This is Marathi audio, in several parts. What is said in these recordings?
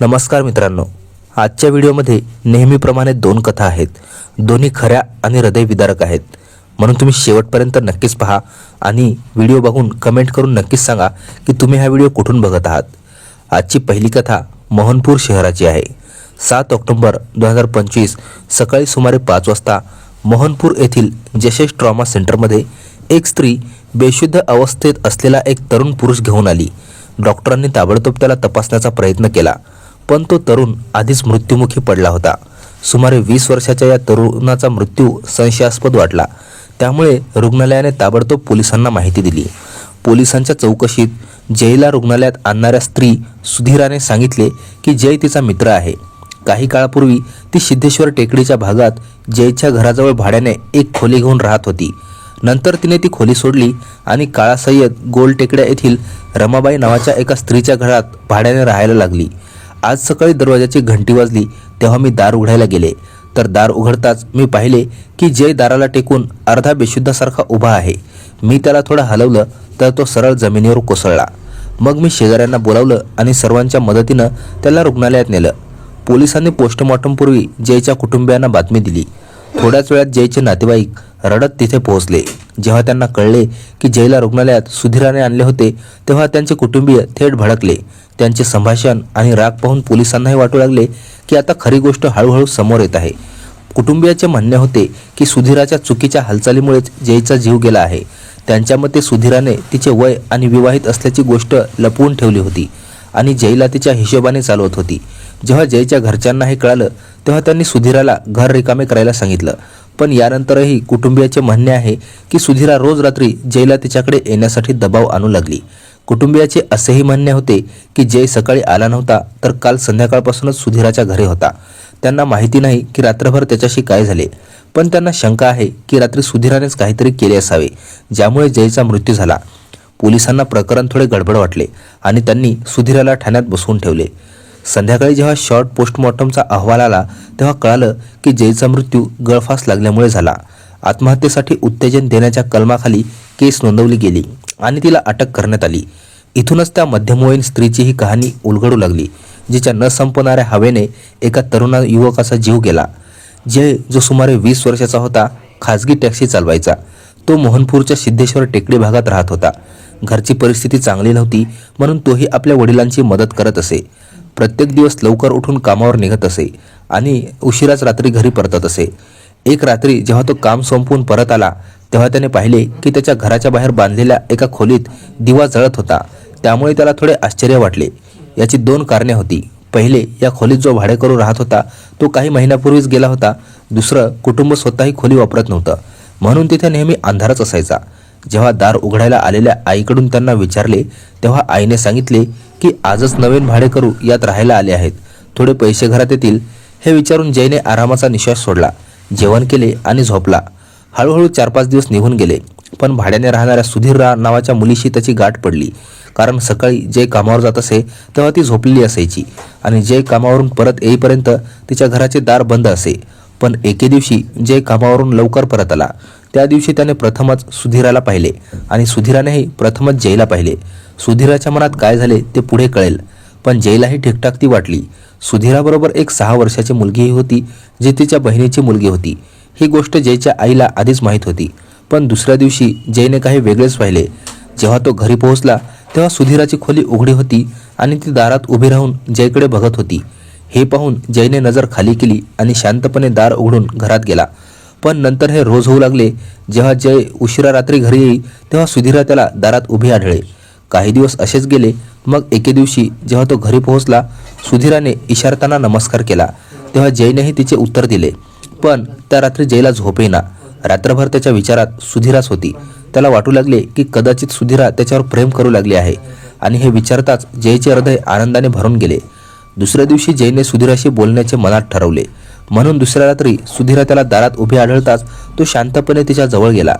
नमस्कार मित्रांनो. आजच्या व्हिडिओमध्ये नेहमीप्रमाणे दोन कथा आहेत. दोन्ही खऱ्या आणि हृदयविदारक आहेत. म्हणून तुम्ही शेवटपर्यंत नक्कीच पहा आणि व्हिडिओ बघून कमेंट करून नक्कीच सांगा की तुम्ही हा व्हिडिओ कुठून बघत आहात. आजची पहिली कथा मोहनपूर शहराची आहे. सात ऑक्टोबर दोन हजार पंचवीस सकाळी सुमारे पाच वाजता मोहनपूर येथील जशेष ट्रॉमा सेंटरमध्ये एक स्त्री बेशुद्ध अवस्थेत असलेला एक तरुण पुरुष घेऊन आली. डॉक्टरांनी ताबडतोब त्याला तपासण्याचा प्रयत्न केला. पण तो तरुण आधीच मृत्युमुखी पडला होता. सुमारे वीस वर्षाच्या या तरुणाचा मृत्यू संशयास्पद वाटला. त्यामुळे रुग्णालयाने ताबडतोब पोलिसांना माहिती दिली. पोलिसांच्या चौकशीत जयला रुग्णालयात आणणाऱ्या स्त्री सुधीराने सांगितले की जय तिचा मित्र आहे. काही काळापूर्वी ती सिद्धेश्वर टेकडीच्या भागात जयच्या घराजवळ भाड्याने एक खोली घेऊन राहत होती. नंतर तिने ती खोली सोडली आणि काळा सय्यद गोल टेकड्या येथील रमाबाई नावाच्या एका स्त्रीच्या घरात भाड्याने राहायला लागली. आज सकाळी दरवाजाची घंटी वाजली तेव्हा मी दार उघडायला गेले. तर दार उघडताच मी पाहिले की जय दाराला टेकून अर्धा बेशुद्धासारखा उभा आहे. मी त्याला थोडं हलवलं तर तो सरळ जमिनीवर कोसळला. मग मी शेजाऱ्यांना बोलावलं आणि सर्वांच्या मदतीनं त्याला रुग्णालयात नेलं. पोलिसांनी पोस्टमॉर्टमपूर्वी जयच्या कुटुंबियांना बातमी दिली. थोड्याच वेळात जयचे नातेवाईक रडत तिथे पोहोचले. जेव्हा त्यांना कळले की जयला रुग्णालयात सुधीराने आणले होते तेव्हा त्यांचे कुटुंबीय थेट भडकले. त्यांचे संभाषण आणि राग पाहून पोलिसांनाही वाटू लागले की आता खरी गोष्ट हळूहळू समोर येत आहे. कुटुंबियाचे म्हणणे होते की सुधीराच्या चुकीच्या हालचालीमुळेच जयचा जीव गेला आहे. त्यांच्या मते सुधीराने तिचे वय आणि विवाहित असल्याची गोष्ट लपवून ठेवली होती आणि जयला तिच्या हिशोबाने चालवत होती. जेव्हा जयच्या घरच्यांना हे कळालं तेव्हा त्यांनी सुधीराला घर रिकामे करायला सांगितलं. पण यानंतरही कुटुंबियाचे म्हणणे आहे की सुधीरा रोज रात्री जयला तिच्याकडे येण्यासाठी दबाव आणू लागली. कुटुंबियाचे असेही म्हणणे होते की जय सकाळी आला नव्हता तर काल संध्याकाळपासूनच सुधीराच्या घरी होता. त्यांना माहिती नाही की रात्रभर त्याच्याशी काय झाले. पण त्यांना शंका आहे की रात्री सुधीरानेच काहीतरी केले असावे ज्यामुळे जयचा मृत्यू झाला. पोलिसांना प्रकरण थोडे गडबड वाटले आणि त्यांनी सुधीराला ठाण्यात बसवून ठेवले. संध्याकाळी जेव्हा शॉर्ट पोस्टमॉर्टमचा अहवाल आला तेव्हा कळालं की जयचा मृत्यू गळफास लागल्यामुळे झाला. आत्महत्येसाठी उत्तेजन देण्याच्या कलमाखाली केस नोंदवली गेली आणि तिला अटक करण्यात आली. इथूनच त्या मध्यमवयीन स्त्रीची ही कहाणी उलगडू लागली जिच्या न संपणाऱ्या हवेने एका तरुणा युवकाचा जीव गेला. जय जो सुमारे वीस वर्षाचा होता खाजगी टॅक्सी चालवायचा. तो मोहनपूरच्या सिद्धेश्वर टेकडी भागात राहत होता. घरची परिस्थिती चांगली नव्हती म्हणून तोही आपल्या वडिलांची मदत करत असे. प्रत्येक दिवस लवकर उठून कामावर निघत असे आणि उशिराच रात्री घरी परतत असे. एक रात्री जेव्हा तो काम संपवून परत आला तेव्हा त्याने पाहिले की त्याच्या घराच्या बाहेर बांधलेल्या एका खोलीत दिवा जळत होता. त्यामुळे त्याला थोडे आश्चर्य वाटले. याची दोन कारणे होती. पहिले या खोलीत जो भाडेकरू राहत होता तो काही महिन्यापूर्वीच गेला होता. दुसरं कुटुंब स्वतःही खोली वापरत नव्हतं. म्हणून तिथे नेहमी अंधारच असायचा. जेव्हा दार उघडायला आलेल्या आईकडून त्यांना विचारले तेव्हा आईने सांगितले की आजच नवीन भाडेकरू यात राहायला आले आहेत. थोडे पैसे घरात येतील. हे विचारून जयने आरामाचा निश्वास सोडला. जेवण केले आणि झोपला. हळूहळू चार पाच दिवस निघून गेले. पण भाड्याने राहणाऱ्या सुधीर रा नावाच्या मुलीशी त्याची गाठ पडली. कारण सकाळी जय कामावर जात असे तेव्हा ती झोपलेली असायची. आणि जय कामावरून परत येईपर्यंत तिच्या घराचे दार बंद असे. पण एके दिवशी जय कामावरून लवकर परत आला. त्या दिवशी त्याने प्रथमच सुधीराला पाहिले आणि सुधीरानेही प्रथमच जयला पाहिले. सुधीराच्या मनात काय झाले ते पुढे कळेल पण जयलाही ठीकठाक ती वाटली सुधीराबरोबर एक सहा वर्षाची मुलगीही होती जी तिच्या बहिणीची मुलगी होती. ही गोष्ट जयच्या आईला आधीच माहीत होती पण दुसऱ्या दिवशी जयने काही वेगळेच पाहिले. जेव्हा तो घरी पोहोचला तेव्हा सुधीराची खोली उघडी होती आणि ती दारात उभी राहून जयकडे बघत होती. हे पाहून जयने नजर खाली केली आणि शांतपणे दार उघडून घरात गेला. पण नंतर हे रोज होऊ लागले. जेव्हा जय उशिरा रात्री घरी येई तेव्हा सुधीरा त्याला दारात उभे आढळे काही दिवस असेच गेले. मग एके दिवशी जेव्हा तो घरी पोहोचला सुधीराने इशारताना नमस्कार केला. तेव्हा जयनेही तिचे उत्तर दिले. पण त्या रात्री जयला झोप रात्रभर त्याच्या विचारात सुधीराच होती. त्याला वाटू लागले की कदाचित सुधीरा त्याच्यावर प्रेम करू लागले आहे. आणि हे विचारताच जयचे हृदय आनंदाने भरून गेले. दुसऱ्या दिवशी जयने सुधीराशी बोलण्याचे मनात ठरवले. म्हणून दुसऱ्या रात्री सुधीरा त्याला दारात उभे आढळताच तो शांतपणे तिच्या जवळ गेला.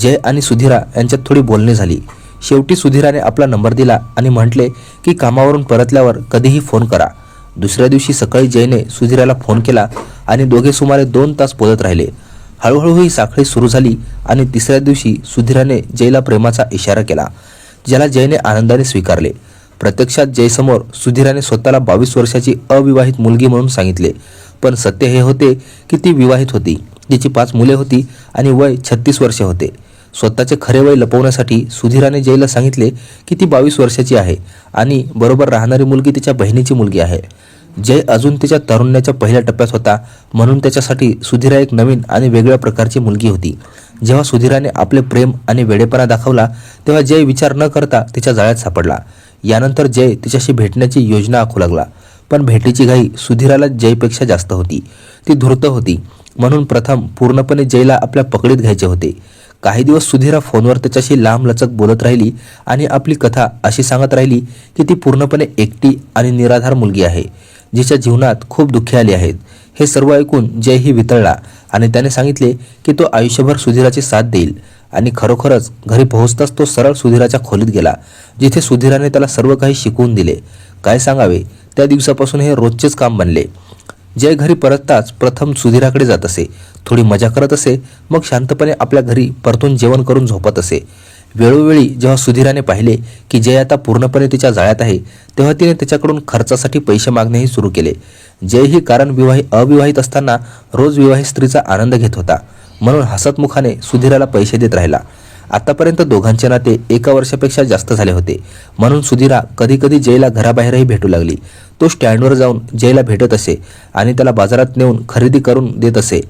जय आणि सुधीरा यांच्यात थोडी बोलणी झाली. शेवटी सुधीराने आपला नंबर दिला आणि म्हटले की कामावरून परतल्यावर कधीही फोन करा. दुसऱ्या दिवशी सकाळी जयने सुधीराला फोन केला आणि दोघे सुमारे दोन तास बोलत राहिले. हळूहळू ही साखळी सुरू झाली आणि तिसऱ्या दिवशी सुधीराने जयला प्रेमाचा इशारा केला ज्याला जयने आनंदाने स्वीकारले. प्रत्यक्षात जयसमोर सुधीराने स्वतःला बावीस वर्षाची अविवाहित मुलगी म्हणून सांगितले. पण सत्य हे होते की ती विवाहित होती. तिची पाच मुले होती आणि वय छत्तीस वर्षे होते. स्वतःचे खरे वय लपवण्यासाठी सुधीराने जयला सांगितले की ती बावीस वर्षाची आहे आणि बरोबर राहणारी मुलगी तिच्या बहिणीची मुलगी आहे. जय अजून तिच्या तरुण्याच्या पहिल्या टप्प्यात होता म्हणून त्याच्यासाठी सुधीरा एक नवीन आणि वेगळ्या प्रकारची मुलगी होती. जेव्हा सुधीराने आपले प्रेम आणि वेडेपणा दाखवला तेव्हा जय विचार न करता तिच्या जाळ्यात सापडला. यानंतर जय तिच्याशी भेटण्याची योजना आखू लागला. पण भेटीची घाई सुधीराला जयपेक्षा जास्त होती. ती धूर्त होती. म्हणून प्रथम पूर्णपणे जयला आपल्या पकडीत घ्यायचे होते. काही दिवस सुधीरा फोनवर त्याच्याशी लांब लचक बोलत राहिली आणि आपली कथा अशी सांगत राहिली की ती पूर्णपणे एकटी आणि निराधार मुलगी आहे जिच्या जीवनात खूप दुःखे आली आहेत. हे सर्व ऐकून जयही वितळला आणि त्याने सांगितले की तो आयुष्यभर सुधीराची साथ देईल. आणि खरोखरच घरी पोहोचताच तो सरळ सुधीराच्या खोलीत गेला जिथे सुधीराने त्याला सर्व काही शिकवून दिले. काय सांगावे? त्या दिवसापासून हे रोजचेच काम बनले. जय घरी परतताच प्रथम सुधीराकडे जात असे. थोडी मजा करत असे मग शांतपणे आपल्या घरी परतून जेवण करून झोपत असे. वेळोवेळी जेव्हा सुधीराने पाहिले की जय आता पूर्णपणे तिच्या जाळ्यात आहे तेव्हा तिने त्याच्याकडून खर्चासाठी पैसे मागणेही सुरू केले. जय ही कारण विवाही अविवाहित असताना रोज विवाहित स्त्रीचा आनंद घेत होता. म्हणून हसतमुखाने सुधीराला पैसे देत राहिला. आतापर्यंत दोघांचे नाते एका वर्षापेक्षा जास्त झाले होते. म्हणून सुधीरा कधी कधी जयला घराबाहेरही भेटू लागली. तो स्टँडवर जाऊन जयला भेटत असे आणि त्याला बाजारात नेऊन खरेदी करून देत असे.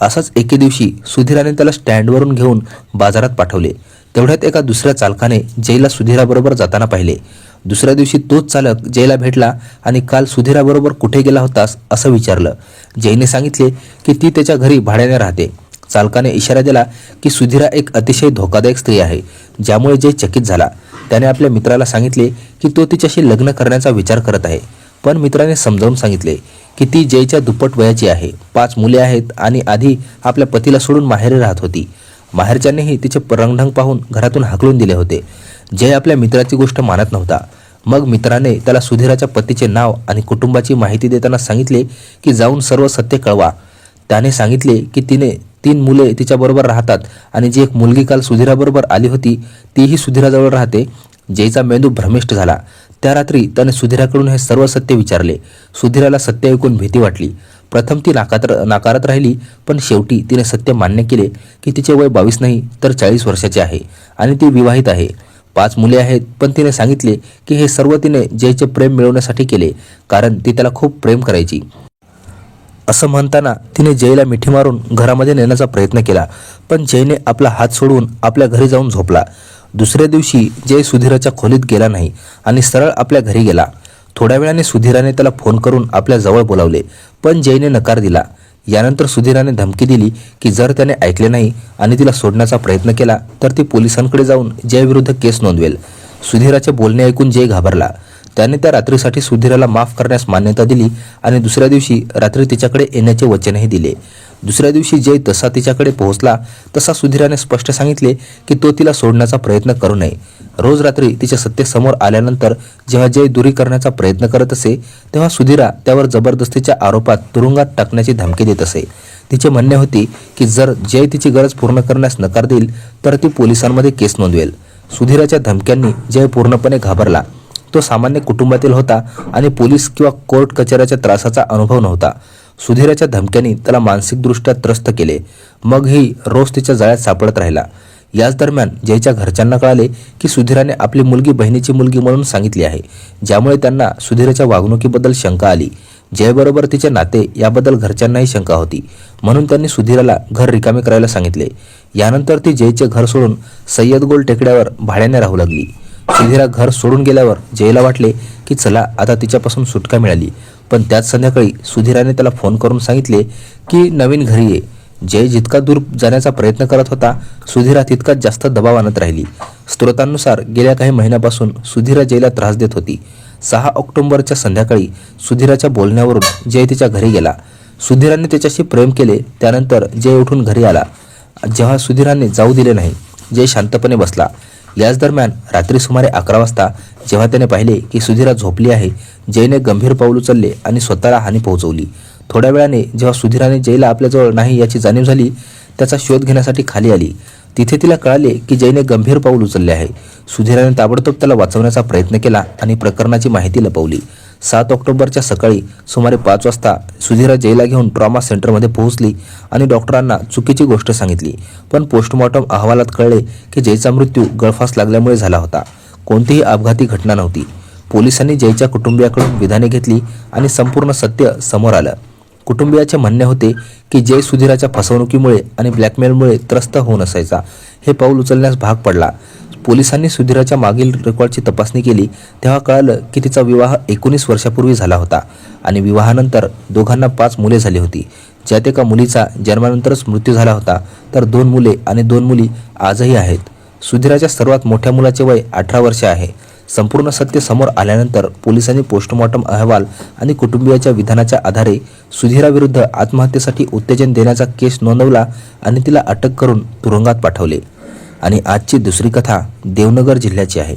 असंच एके दिवशी सुधीराने त्याला स्टँडवरून घेऊन बाजारात पाठवले. तेवढ्यात एका दुसऱ्या चालकाने जयला सुधीराबरोबर जाताना पाहिले. दुसऱ्या दिवशी तोच चालक जयला भेटला आणि काल सुधीराबरोबर कुठे गेला होतास असं विचारलं. जयने सांगितले की ती त्याच्या घरी भाड्याने राहते. चालकाने इशारा दिला की सुधीरा एक अतिशय धोकादायक स्त्री आहे ज्यामुळे जय चकित झाला. त्याने आपल्या मित्राला सांगितले की तो तिच्याशी लग्न करण्याचा विचार करत आहे. पण मित्राने समजावून सांगितले की ती जयच्या दुप्पट वयाची आहे. पाच मुले आहेत आणि आधी आपल्या पतीला सोडून माहेरी राहत होती. माहेरच्यांनीही तिचे रंगढंग पाहून घरातून हाकलून दिले होते. जय आपल्या मित्राची गोष्ट मानत नव्हता. मग मित्राने त्याला सुधीराच्या पतीचे नाव आणि कुटुंबाची माहिती देताना सांगितले की जाऊन सर्व सत्य कळवा. त्याने सांगितले की तिने तीन मुले तिच्याबरोबर राहतात आणि जी एक मुलगी काल सुधीराबरोबर आली होती तीही सुधीराजवळ राहते जयचा मेंदू भ्रमिष्ट झाला. त्या रात्री त्याने सुधीराकडून हे सर्व सत्य विचारले. सुधीराला सत्य ऐकून भीती वाटली. प्रथम ती नाकात नाकारत राहिली पण शेवटी तिने सत्य मान्य केले की तिचे वय बावीस नाही तर चाळीस वर्षाचे आहे आणि ती विवाहित आहे. पाच मुले आहेत पण तिने सांगितले की हे सर्व तिने जयचे प्रेम मिळवण्यासाठी केले कारण ती त्याला खूप प्रेम करायची. असं म्हणताना तिने जयला मिठी मारून घरामध्ये नेण्याचा प्रयत्न केला. पण जयने आपला हात सोडून आपल्या घरी जाऊन झोपला. दुसऱ्या दिवशी जय सुधीराच्या खोलीत गेला नाही आणि सरळ आपल्या घरी गेला. थोड्या वेळाने सुधीराने त्याला फोन करून आपल्या जवळ बोलावले पण जयने नकार दिला. यानंतर सुधीराने धमकी दिली की जर त्याने ऐकले नाही आणि तिला सोडण्याचा प्रयत्न केला तर ती पोलिसांकडे जाऊन जयविरुद्ध केस नोंदवेल. सुधीराचे बोलणे ऐकून जय घाबरला. त्याने त्या रात्रीसाठी सुधीराला माफ करण्यास मान्यता दिली आणि दुसऱ्या दिवशी रात्री तिच्याकडे येण्याचे वचनही दिले. दुसऱ्या दिवशी जय तसा तिच्याकडे पोहोचला तसा सुधीराने स्पष्ट सांगितले की तो तिला सोडण्याचा प्रयत्न करू नये. रोज रात्री तिच्या सत्तेसमोर आल्यानंतर जेव्हा जय दुरी करण्याचा प्रयत्न करत असे तेव्हा सुधीरा त्यावर जबरदस्तीच्या आरोपात तुरुंगात टाकण्याची धमकी देत असे. तिचे म्हणणे होती की जर जय तिची गरज पूर्ण करण्यास नकार देईल तर ती पोलिसांमध्ये केस नोंदवेल. सुधीराच्या धमक्यांनी जय पूर्णपणे घाबरला. तो सामान्य कुटुंबातील होता आणि पोलीस किंवा कोर्ट कचेऱ्याच्या त्रासाचा अनुभव नव्हता. सुधीराच्या धमक्यांनी त्याला मानसिकदृष्ट्या त्रस्त केले. मगही रोज तिच्या जाळ्यात सापडत राहिला. याच दरम्यान जयच्या घरच्यांना कळाले की सुधीराने आपली मुलगी बहिणीची मुलगी म्हणून सांगितली आहे. ज्यामुळे त्यांना सुधीराच्या वागणुकीबद्दल शंका आली. जयबरोबर तिचे नाते याबद्दल घरच्यांनाही शंका होती. म्हणून त्यांनी सुधीराला घर रिकामे करायला सांगितले. यानंतर ती जयचे घर सोडून सय्यद गोल टेकड्यावर भाड्याने राहू लागली. सुधीरा घर सोडून गेल्यावर जयला वाटले की चला आता तिच्यापासून सुटका मिळाली. पण त्याच संध्याकाळी सुधीराने त्याला फोन करून सांगितले की नवीन घरी ये. जय जितका दूर जाण्याचा प्रयत्न करत होता सुधीरा तितकाच जास्त दबाव आणत राहिली. स्त्रोतांनुसार गेल्या काही महिन्यापासून सुधीरा जयला त्रास देत होती. सहा ऑक्टोबरच्या संध्याकाळी सुधीराच्या बोलण्यावरून जय तिच्या घरी गेला. सुधीराने त्याच्याशी प्रेम केले त्यानंतर जय उठून घरी आला. जेव्हा सुधीराने जाऊ दिले नाही जय शांतपणे बसला. याच दरम्यान रात्री सुमारे अकरा वाजता जेव्हा त्याने पाहिले की सुधीरा झोपली आहे जयने गंभीर पाऊल उचलले आणि स्वतःला हानी पोहोचवली. थोड्या वेळाने जेव्हा सुधीराने जयला आपल्याजवळ नाही याची जाणीव झाली त्याचा शोध घेण्यासाठी खाली आली. तिथे तिला कळाले की जयने गंभीर पाऊल उचलले आहे. सुधीराने ताबडतोब त्याला वाचवण्याचा प्रयत्न केला आणि प्रकरणाची माहिती लपवली. सात ऑक्टोबरच्या सकाळी सुमारे पाच वाजता सुधीरा जयला घेऊन ट्रॉमा सेंटरमध्ये पोहोचली आणि डॉक्टरांना चुकीची गोष्ट सांगितली. पण पोस्टमॉर्टम अहवालात कळले की जयचा मृत्यू गळफास लागल्यामुळे झाला होता. कोणतीही अपघाती घटना नव्हती. पोलिसांनी जयच्या कुटुंबियाकडून विधाने घेतली आणि संपूर्ण सत्य समोर आलं. कुटुंबियाचे म्हणणे होते की जय सुधीराच्या फसवणुकीमुळे आणि ब्लॅकमेलमुळे त्रस्त होऊन असायचा. हे पाऊल उचलण्यास भाग पडला. पोलिसांनी सुधीराच्या मागील रेकॉर्डची तपासणी केली तेव्हा कळालं की तिचा विवाह एकोणीस वर्षापूर्वी झाला होता आणि विवाहानंतर दोघांना पाच मुले झाली होती. ज्यात एका मुलीचा जन्मानंतरच मृत्यू झाला होता तर दोन मुले आणि दोन मुली आजही आहेत. सुधीराच्या सर्वात मोठ्या मुलाचे वय अठरा वर्ष आहे. संपूर्ण सत्य समोर आल्यानंतर पोलिसांनी पोस्टमॉर्टम अहवाल आणि कुटुंबियाच्या विधानाच्या आधारे सुधीराविरुद्ध आत्महत्येसाठी उत्तेजन देण्याचा केस नोंदवला आणि तिला अटक करून तुरुंगात पाठवले. आणि आजची दुसरी कथा देवनगर जिल्ह्याची आहे.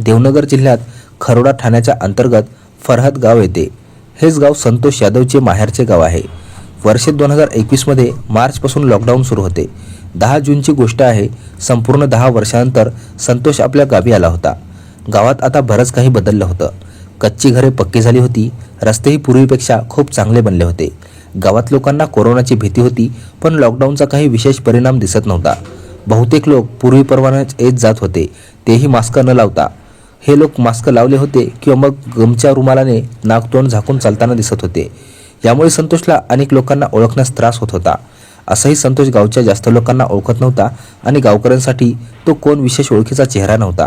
देवनगर जिल्ह्यात खरोडा ठाण्याच्या अंतर्गत फरहद गाव येते. हेच गाव संतोष यादवचे माहेरचे गाव आहे. वर्षे दोन हजार एकवीसमध्ये मार्चपासून लॉकडाऊन सुरू होते. दहा जूनची गोष्ट आहे संपूर्ण दहा वर्षानंतर संतोष आपल्या गावी आला होता. गावात आता बरंच काही बदललं होतं. कच्ची घरे पक्की झाली होती रस्तेही पूर्वीपेक्षा खूप चांगले बनले होते. गावात लोकांना कोरोनाची भीती होती पण लॉकडाऊनचा काही विशेष परिणाम दिसत नव्हता. बहुतेक लोक पूर्वी पूर्वीप्रमाणेच येत जात होते तेही मास्क न लावता. हे लोक मास्क लावले होते किंवा मग गमच्या रुमालाने नाकतोंड झाकून चालताना दिसत होते. यामुळे संतोषला अनेक लोकांना ओळखण्यास त्रास होत होता. असंही संतोष गावच्या जास्त लोकांना ओळखत नव्हता आणि गावकऱ्यांसाठी तो कोण विशेष ओळखीचा चेहरा नव्हता.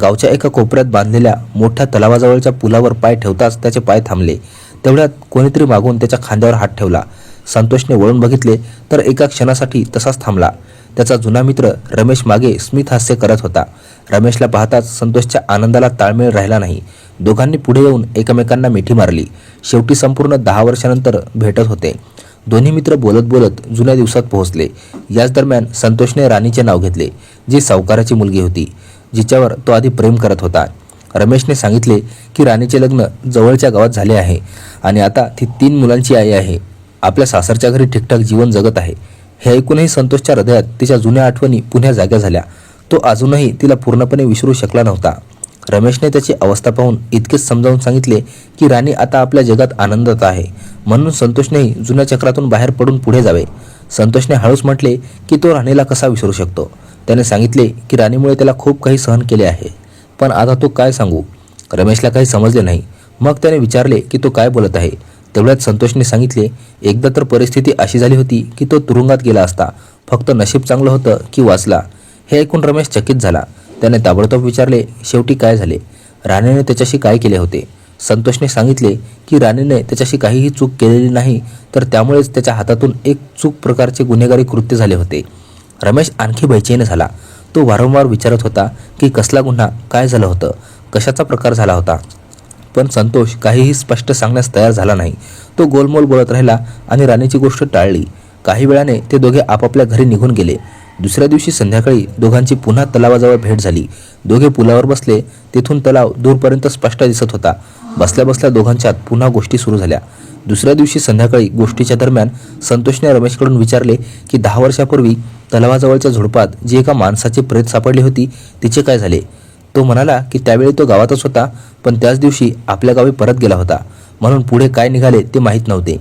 गावच्या एका कोपऱ्यात बांधलेल्या मोठ्या तलावाजवळच्या पुलावर पाय ठेवताच त्याचे पाय थांबले. तेवढ्यात कोणीतरी मागून त्याच्या खांद्यावर हात ठेवला. संतोषने वळून बघितले तर एका क्षणासाठी तसाच थांबला. त्याचा जुना मित्र रमेश मागे स्मित हास्य करत होता. रमेशला पाहताच संतोषच्या आनंदाला ताळमेळ राहिला नाही. दोघांनी पुढे येऊन एकमेकांना मिठी मारली. शेवटी संपूर्ण दहा वर्षानंतर भेटत होते. दोन्ही मित्र बोलत बोलत जुन्या दिवसात पोहोचले. याच दरम्यान संतोषने राणीचे नाव घेतले जी सावकाराची मुलगी होती जिच्यावर तो आधी प्रेम करत होता. रमेशने सांगितले की राणीचे लग्न जवळच्या गावात झाले आहे आणि आता ती तीन मुलांची आई आहे. आपल्या सासरच्या घरी ठीकठाक जीवन जगत आहे. हे ऐकूनही संतोषच्या हृदयात तिच्या जुन्या आठवणी पुन्हा जाग्या झाल्या. तो अजूनही तिला पूर्णपणे विसरू शकला नव्हता. रमेशने त्याची अवस्था पाहून इतकेच समजावून सांगितले की राणी आता आपल्या जगात आनंदात आहे. म्हणून संतोषनेही जुन्या चक्रातून बाहेर पडून पुढे जावे. संतोषने हळूच म्हटले की तो राणीला कसा विसरू शकतो? त्याने सांगितले की राणीमुळे त्याला खूप काही सहन केले आहे. पण आता तो काय सांगू? रमेशला काही समजले नाही. मग त्याने विचारले की तो काय बोलत आहे? तेवढ्यात संतोषने सांगितले एकदा तर परिस्थिती अशी झाली होती की तो तुरुंगात गेला असता. फक्त नशीब चांगलं होतं की वाचला. हे ऐकून रमेश चकित झाला. त्याने ताबडतोब विचारले शेवटी काय झाले? राणेने त्याच्याशी काय केले होते? संतोषने सांगितले की राणेने त्याच्याशी काहीही चूक केलेली नाही तर त्यामुळेच त्याच्या हातातून एक चूक प्रकारचे गुन्हेगारी कृत्य झाले होते. रमेश आणखी बैचेन झाला. तो वारंवार विचारत होता की कसला गुन्हा? काय झालं होतं? कशाचा प्रकार झाला होता? पण संतोष काहीही स्पष्ट सांगण्यास तयार झाला नाही. तो गोलमोल बोलत राहिला आणि राणीची गोष्ट टाळली. काही वेळाने ते दोघे आपापल्या घरी निघून गेले. दुसऱ्या दिवशी संध्याकाळी दोघांची पुन्हा तलावाजवळ भेट झाली. दोघे पुलावर बसले. तेथून तलाव दूरपर्यंत स्पष्ट दिसत होता. बसल्या बसल्या दोघांच्यात पुन्हा गोष्टी सुरू झाल्या. दुसऱ्या दिवशी संध्याकाळी गोष्टीच्या दरम्यान संतोषने रमेशकडून विचारले की दहा वर्षापूर्वी तलावाजवळच्या झुडपात जी एका माणसाची प्रेत सापडली होती तिचे काय झाले? तो म्हणाला की त्यावेळी तो गावातच होता पण त्याच दिवशी आपल्या गावी परत गेला होता. म्हणून पुढे काय निघाले ते माहीत नव्हते.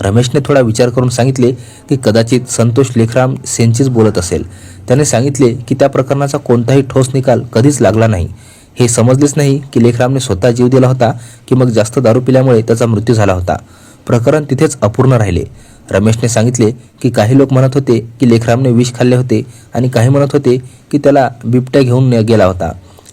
रमेशने थोडा विचार करून सांगितले की कदाचित संतोष लेखराम सेनचीच बोलत असेल. त्याने सांगितले की त्या प्रकरणाचा कोणताही ठोस निकाल कधीच लागला नाही. हे समजलेच नाही की लेखरामने स्वतः जीव दिला होता की मग जास्त दारू पिल्यामुळे त्याचा मृत्यू झाला होता. प्रकरण तिथेच अपूर्ण राहिले. रमेशने सांगितले की काही लोक म्हणत होते की लेखरामने विष खाल्ले होते आणि काही म्हणत होते की त्याला बिबट्या घेऊन गेला होता.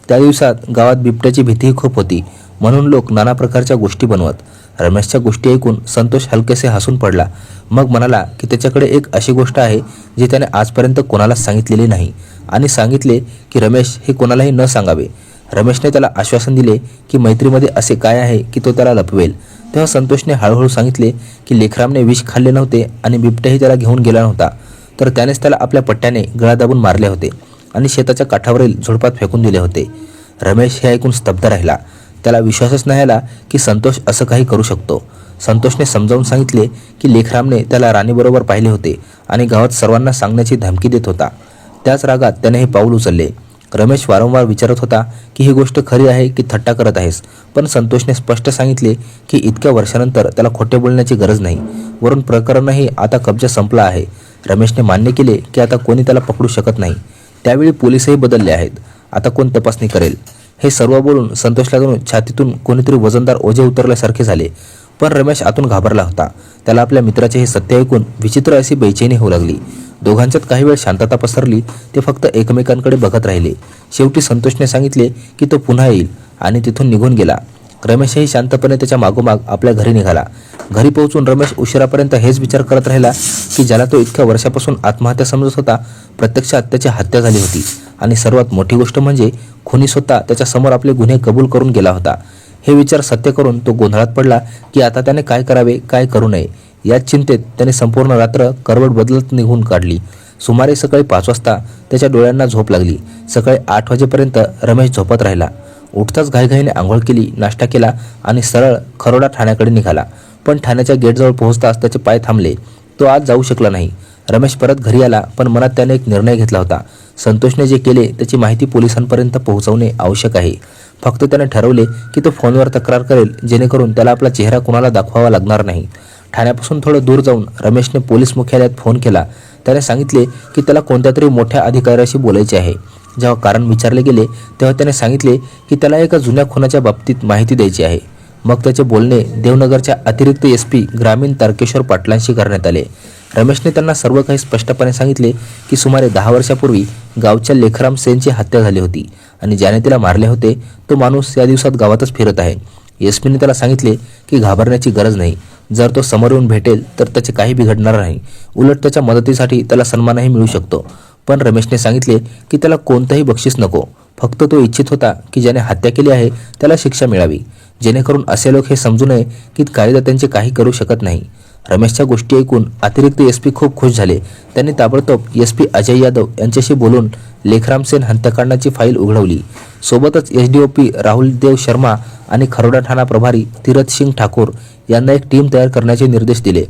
त्या दिवसात गावात बिबट्याची भीतीही खूप होती. म्हणून लोक नाना प्रकारच्या गोष्टी बनवत. रमेशच्या गोष्टी ऐकून संतोष हलकेसे हसून पडला. मग म्हणाला की त्याच्याकडे एक अशी गोष्ट आहे जी त्याने आजपर्यंत कोणालाच सांगितलेली नाही. आणि सांगितले की रमेश हे कोणालाही न सांगावे. रमेशने त्याला आश्वासन दिले की मैत्रीमध्ये असे काय आहे की तो त्याला लपवेल. तेव्हा संतोषने हळूहळू सांगितले की लेखरामने विष खाल्ले नव्हते आणि बिबट्याही त्याला घेऊन गेला नव्हता. तर त्यानेच त्याला आपल्या पट्ट्याने गळा दाबून मारले होते. आणि शेताच्या काठावरील झुडपात फेकून दिले होते. रमेश हे ऐकून स्तब्ध राहिला. त्याला विश्वासच नाही आला की संतोष असं काही करू शकतो. संतोषने समजावून सांगितले की लेखरामने त्याला राणीबरोबर पाहिले होते आणि गावात सर्वांना सांगण्याची धमकी देत होता. त्याच रागात त्याने हे पाऊल उचलले. रमेश वारंवार विचारत होता की ही गोष्ट खरी आहे की थट्टा करत आहेस? पण संतोषने स्पष्ट सांगितले की इतक्या वर्षानंतर त्याला खोटे बोलण्याची गरज नाही. वरून प्रकरणही आता कब्जा संपला आहे. रमेशने मान्य केले की आता कोणी त्याला पकडू शकत नाही. त्यावेळी पोलीसही बदलले आहेत. आता कोण तपासणी करेल? हे सर्व बोलून संतोषला जाऊन छातीतून कोणीतरी वजनदार ओझे उतरल्यासारखे झाले. पण रमेश आतून घाबरला होता. त्याला आपल्या मित्राचे हे सत्य ऐकून विचित्र अशी बेचैनी होऊ लागली. दोघांच्यात काही वेळ शांतता पसरली ते फक्त एकमेकांकडे बघत राहिले. शेवटी संतोषने सांगितले की तो पुन्हा येईल आणि तिथून निघून गेला. रमेशही शांतपणे त्याच्या मागोमाग आपल्या घरी निघाला. घरी पोहोचून रमेश उशिरापर्यंत हेच विचार करत राहिला की ज्याला तो इतक्या वर्षापासून आत्महत्या समजत होता प्रत्यक्षात त्याची हत्या झाली होती. आणि सर्वात मोठी गोष्ट म्हणजे खुनी स्वतः त्याच्यासमोर आपले गुन्हे कबूल करून गेला होता. हे विचार सत्य करून तो गोंधळात पडला की आता त्याने काय करावे काय करू नये. याच चिंतेत त्याने संपूर्ण रात्र करवट बदलत निघून काढली. सुमारे सकाळी पाच वाजता त्याच्या डोळ्यांना झोप लागली. सकाळी आठ वाजेपर्यंत रमेश झोपत राहिला. उठताच घाईघाईने आंघोळ केली नाश्ता केला आणि सरळ खरोडा ठाण्याकडे निघाला. पण ठाण्याच्या गेटजवळ पोहोचताच त्याचे पाय थांबले. तो आज जाऊ शकला नाही. रमेश परत घरी आला पण मनात त्याने एक निर्णय घेतला होता. संतोषने जे केले त्याची माहिती पोलिसांपर्यंत पोहोचवणे आवश्यक आहे. फक्त त्याने ठरवले की तो फोनवर तक्रार करेल जेणेकरून त्याला आपला चेहरा कुणाला दाखवावा लागणार नाही. ठाण्यापासून थोडं दूर जाऊन रमेशने पोलीस मुख्यालयात फोन केला. त्याने सांगितले की त्याला कोणत्या तरी मोठ्या अधिकाऱ्याशी बोलायचे आहे. जेव्हा कारण विचारले गेले तेव्हा त्याने सांगितले की त्याला एका जुन्या खुनाच्या बाबतीत माहिती द्यायची आहे. मग त्याचे बोलणे देवनगरच्या अतिरिक्त एस पी ग्रामीण तारकेश्वर पाटलांशी करण्यात आले. रमेशने त्यांना सर्व काही स्पष्टपणे सांगितले की सुमारे दहा वर्षापूर्वी गावच्या लेखराम सेनची हत्या झाली होती आणि ज्याने तिला मारले होते तो माणूस या दिवसात गावातच फिरत आहे. एस पीने त्याला सांगितले की घाबरण्याची गरज नाही. जर तो समोर येऊन भेटेल तर त्याचे काही बिघडणार नाही. उलट त्याच्या मदतीसाठी त्याला सन्मानही मिळू शकतो. पण रमेशने सांगितले की त्याला कोणतंही बक्षीस नको. फक्त तो इच्छित होता की ज्याने हत्या केली आहे त्याला शिक्षा मिळावी. जेणेकरून असे लोक हे समजू नये की कायदा त्यांचे काही करू शकत नाही. रमेशच्या गोष्टी ऐकून अतिरिक्त एस पी खूप खुश झाले. त्यांनी ताबडतोब एस पी अजय यादव यांच्याशी बोलून लेखराम सेन हत्याकांडाची फाईल उघडवली. सोबतच S D O P Rahul Dev Sharma आणि खरोडा ठाणा प्रभारी तीरथ सिंग ठाकूर यांना एक टीम तयार करण्याचे निर्देश दिले.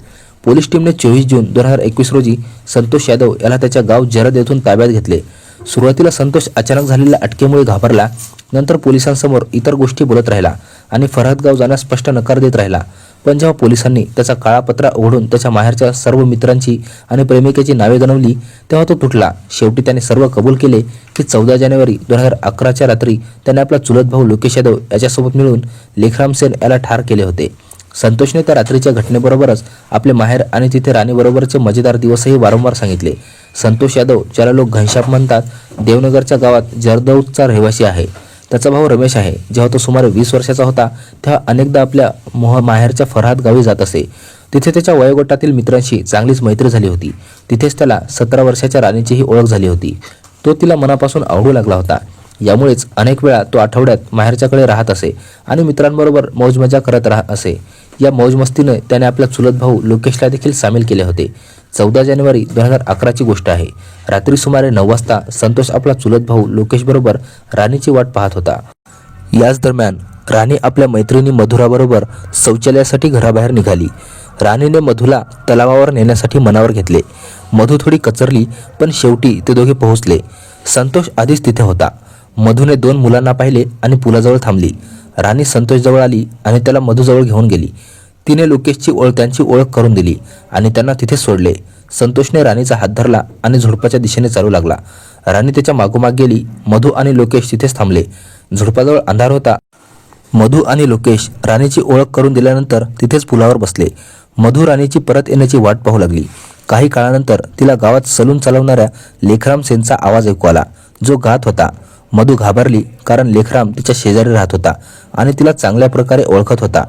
पोलीस टीमने चोवीस जून दोन हजार एकवीस रोजी संतोष यादव याला त्याच्या गाव जरद येथून ताब्यात घेतले. सुरुवातीला संतोष अचानक झालेल्या अटकेमुळे घाबरला नंतर पोलिसांसमोर इतर गोष्टी बोलत राहिला आणि फरहतगाव जाण्यास स्पष्ट नकार देत राहिला. पण जेव्हा पोलिसांनी त्याचा काळा पत्रा उघडून त्याच्या माहेरच्या सर्व मित्रांची आणि प्रेमिकेची नावे गणवली तेव्हा तो तुटला. शेवटी त्याने सर्व कबूल केले की चौदा जानेवारी दोन हजार अकराच्या रात्री त्याने आपला चुलत भाऊ लोकेश यादव याच्यासोबत मिळून लेखराम सेन याला ठार केले होते. संतोषने त्या रात्रीच्या घटनेबरोबरच आपले माहेर आणि तिथे राणीबरोबरचे मजेदार दिवसही वारंवार सांगितले. संतोष यादव ज्याला लोक घनशाप म्हणतात देवनगरच्या गावात जरदौतचा रहिवासी आहे. त्याचा भाऊ रमेश आहे. जेव्हा तो सुमारे वीस वर्षाचा होता तेव्हा अनेकदा आपल्या मोह माहेरच्या फरहात गावी जात असे. तिथे त्याच्या वयोगटातील मित्रांशी चांगलीच मैत्री झाली होती. तिथेच त्याला सतरा वर्षाच्या राणीचीही ओळख झाली होती. तो तिला मनापासून आवडू लागला होता. यामुळेच अनेक वेळा तो आठवड्यात माहेरच्याकडे राहत असे आणि मित्रांबरोबर मौजमजा करत राहत असे. या मौजमस्तीने त्याने आपला चुलत भाऊ लोकेशला देखील सामील केले होते. चौदा जानेवारी दोन हजार अकराची गोष्ट आहे. रात्री सुमारे नऊ वाजता संतोष आपला चुलत भाऊ लोकेशबरोबर राणीची वाट पाहत होता. याच दरम्यान राणी आपल्या मैत्रिणी मधुराबरोबर शौचालयासाठी घराबाहेर निघाली. राणीने मधुला तलावावर नेण्यासाठी मनावर घेतले. मधू थोडी कचरली पण शेवटी ते दोघे पोहोचले. संतोष आधीच तिथे होता. मधूने दोन मुलांना पाहिले आणि पुलाजवळ थांबली. राणी संतोषजवळ आली आणि त्याला मधूजवळ घेऊन गेली. तिने लोकेशची ओळख त्यांची ओळख करून दिली आणि त्यांना तिथे सोडले. संतोषने राणीचा हात धरला आणि झुडपाच्या दिशेने चालू लागला. राणी त्याच्या मागोमाग गेली. मधू आणि लोकेश तिथेच थांबले. झुडपाजवळ अंधार होता. मधू आणि लोकेश राणीची ओळख करून दिल्यानंतर तिथेच पुलावर बसले. मधू राणीची परत येण्याची वाट पाहू लागली. काही काळानंतर तिला गावात सलून चालवणाऱ्या लेखराम सेनचा आवाज ऐकू आला जो गात होता. मधू घाबरली कारण लेखराम तिच्या शेजारी राहत होता आणि तिला चांगल्या प्रकारे ओळखत होता.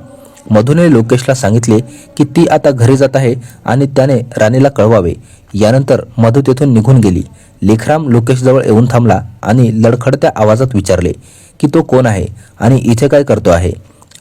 मधूने लोकेशला सांगितले की ती आता घरी जात आहे आणि त्याने राणीला कळवावे. यानंतर मधू तेथून निघून गेली. लेखराम लोकेशजवळ येऊन थांबला आणि लडखडत्या आवाजात विचारले की तो कोण आहे आणि इथे काय करतो आहे?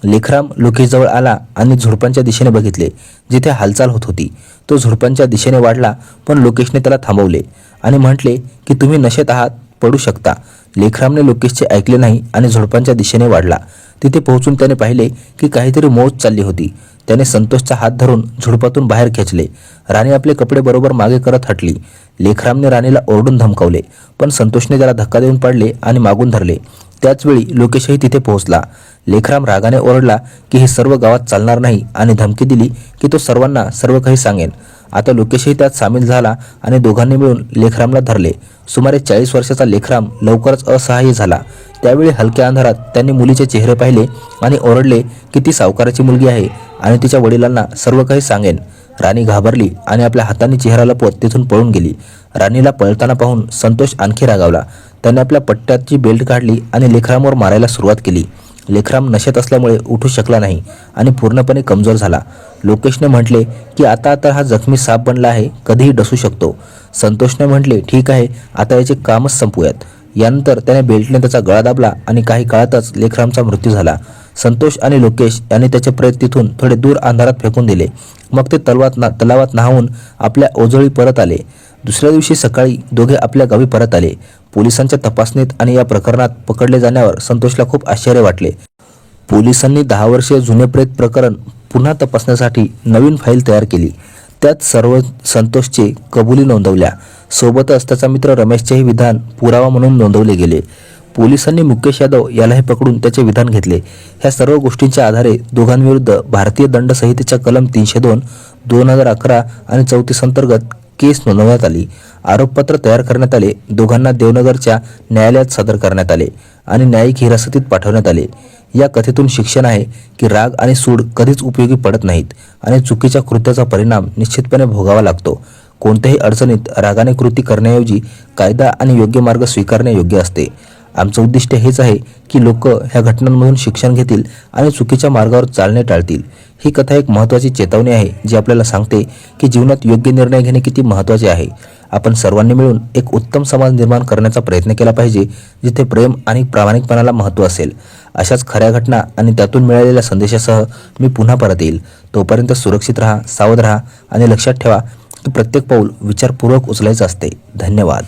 लेखराम लोकेशजवळ आला आणि झुडपांच्या दिशेने बघितले जिथे हालचाल होत होती. तो झुडपांच्या दिशेने वाढला पण लोकेशने त्याला थांबवले आणि म्हटले की तुम्ही नशेत आहात पडू शकता. लेखरामने लोकेशचे ऐकले नाही आणि झुडपांच्या दिशेने वाढला. तिथे पोहोचून त्याने पाहिले की काहीतरी मौज चालली होती. त्याने संतोषचा हात धरून झुडपातून बाहेर खेचले. राणी आपले कपडे बरोबर मागे करत हटली. लेखरामने राणीला ओरडून धमकावले पण संतोषने त्याला धक्का देऊन पाडले आणि मागून धरले. त्याचवेळी लोकेशही तिथे पोहोचला. लेखराम रागाने ओरडला की हे सर्व गावात चालणार नाही आणि धमकी दिली की तो सर्वांना सर्व काही सांगेन. आता लोकेशही त्यात सामील झाला आणि दोघांनी मिळून लेखरामला धरले. सुमारे चाळीस वर्षाचा लेखराम लवकरच असहाय्य झाला. त्यावेळी हलक्या अंधारात त्यांनी मुलीचे चेहरे पाहिले आणि ओरडले की ती सावकाराची मुलगी आहे. आणि तिच्या वडिलांना सर्व काही सांगेन. राणी घाबरली आणि आपल्या हाताने चेहरा लपवत तिथून पळून गेली. राणीला पळताना पाहून संतोष आणखी रागावला. त्याने आपल्या पट्ट्याची बेल्ट काढली आणि लेखरामवर मारायला सुरुवात केली. लेखराम नशेत असल्यामुळे उठू शकला नाही आणि पूर्णपणे कमजोर झाला. लोकेशने म्हटले की आता तर हा जखमी साप बनला आहे कधीही डसू शकतो. संतोषने म्हटले ठीक आहे आता याचे कामच संपूयात. यानंतर त्याने बेल्टने त्याचा गळा दाबला आणि काही काळातच लेखरामचा मृत्यू झाला. संतोष आणि लोकेश यांनी त्याचे प्रेत तिथून थोडे दूर अंधारात फेकून दिले. मग ते तलवात ना तलावात नाहून आपल्या ओझळी परत आले. दुसऱ्या दिवशी सकाळी दोघे आपल्या गावी परत आले. पोलिसांच्या तपासणीत आणि या प्रकरणात पकडले जाण्यावर संतोषला खूप आश्चर्य वाटले. पोलिसांनी दहा वर्षे जुने प्रेत प्रकरण पुन्हा तपासण्यासाठी नवीन फाईल तयार केली. त्यात सर्व संतोषचे कबुली नोंदवल्या. सोबतच त्याचा मित्र रमेशचेही विधान पुरावा म्हणून नोंदवले गेले. पोलिसांनी मुकेश यादव यालाही पकडून त्याचे विधान घेतले. ह्या सर्व गोष्टींच्या आधारे दोघांविरुद्ध भारतीय दंड संहितेच्या कलम तीनशे दोन दोन हजार अकरा आणि चौतीस अंतर्गत केस नोंदवण्यात आली. आरोपपत्र तयार करण्यात आले. दोघांना देवनगरच्या न्यायालयात सादर करण्यात आले आणि न्यायिक हिरासतीत पाठवण्यात आले. या कथेतून शिक्षण आहे की राग आणि सूड कधीच उपयोगी पडत नाहीत आणि चुकीच्या कृत्याचा परिणाम निश्चितपणे भोगावा लागतो. कोणत्याही अडचणीत रागाने कृती करण्याऐवजी कायदा आणि योग्य मार्ग स्वीकारणे योग्य असते. आमचं उद्दिष्ट हेच आहे की लोक ह्या घटनांमधून शिक्षण घेतील आणि चुकीच्या मार्गावर चालणे टाळतील. ही कथा एक महत्त्वाची चेतावणी आहे जी आपल्याला सांगते की जीवनात योग्य निर्णय घेणे किती महत्त्वाचे आहे. आपण सर्वांनी मिळून एक उत्तम समाज निर्माण करण्याचा प्रयत्न केला पाहिजे जिथे प्रेम आणि प्रामाणिकपणाला महत्त्व असेल. अशाच खऱ्या घटना आणि त्यातून मिळालेल्या संदेशासह मी पुन्हा परत येईल. तोपर्यंत सुरक्षित राहा सावध राहा आणि लक्षात ठेवा की प्रत्येक पाऊल विचारपूर्वक उचलायचं असते. धन्यवाद.